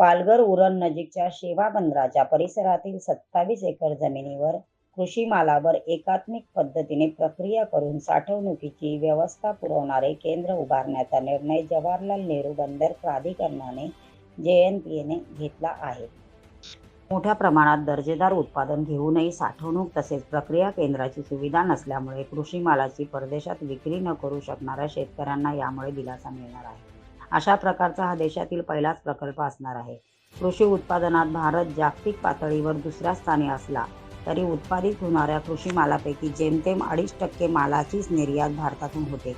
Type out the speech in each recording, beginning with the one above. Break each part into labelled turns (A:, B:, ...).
A: पालघर उरण नजीकच्या शेवा बंदराच्या परिसरातील सत्तावीस एकर जमिनीवर कृषी मालावर एकात्मिक पद्धतीने प्रक्रिया करून साठवणुकीची व्यवस्था पुरवणारे केंद्र उभारण्याचा निर्णय जवाहरलाल नेहरू बंदर प्राधिकरणाने जे एन पी एने घेतला आहे. मोठ्या प्रमाणात दर्जेदार उत्पादन घेऊनही साठवणूक तसेच प्रक्रिया केंद्राची सुविधा नसल्यामुळे कृषी मालाची परदेशात विक्री न करू शकणाऱ्या शेतकऱ्यांना यामुळे दिलासा मिळणार आहे. अशा प्रकारचा हा देशातील पहिलाच प्रकल्प असणार आहे. कृषी उत्पादनात भारत जागतिक पातळीवर दुसऱ्या स्थानी असला तरी उत्पादित होणाऱ्या कृषी मालापैकी जेमतेम अडीच टक्के मालाचीच निर्यात भारतातून होते.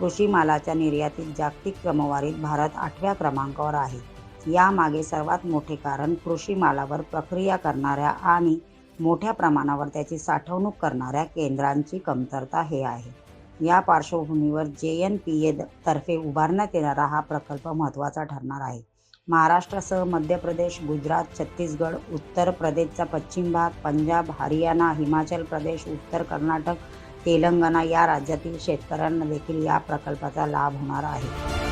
A: कृषी मालाच्या निर्यातीत जागतिक क्रमवारीत भारत आठव्या क्रमांकावर आहे. यामागे सर्वात मोठे कारण कृषी मालावर प्रक्रिया करणाऱ्या आणि मोठ्या प्रमाणावर त्याची साठवणूक करणाऱ्या केंद्रांची कमतरता हे आहे. या पार्श्वभूमीवर जे एन पी ए तर्फे उभारण्यात येणारा हा प्रकल्प महत्त्वाचा ठरणार आहे. महाराष्ट्रासह मध्य प्रदेश गुजरात छत्तीसगड उत्तर प्रदेशचा पश्चिम भाग पंजाब हरियाणा हिमाचल प्रदेश उत्तर कर्नाटक तेलंगणा या राज्यातील शेतकऱ्यांना देखील या प्रकल्पाचा लाभ होणार आहे.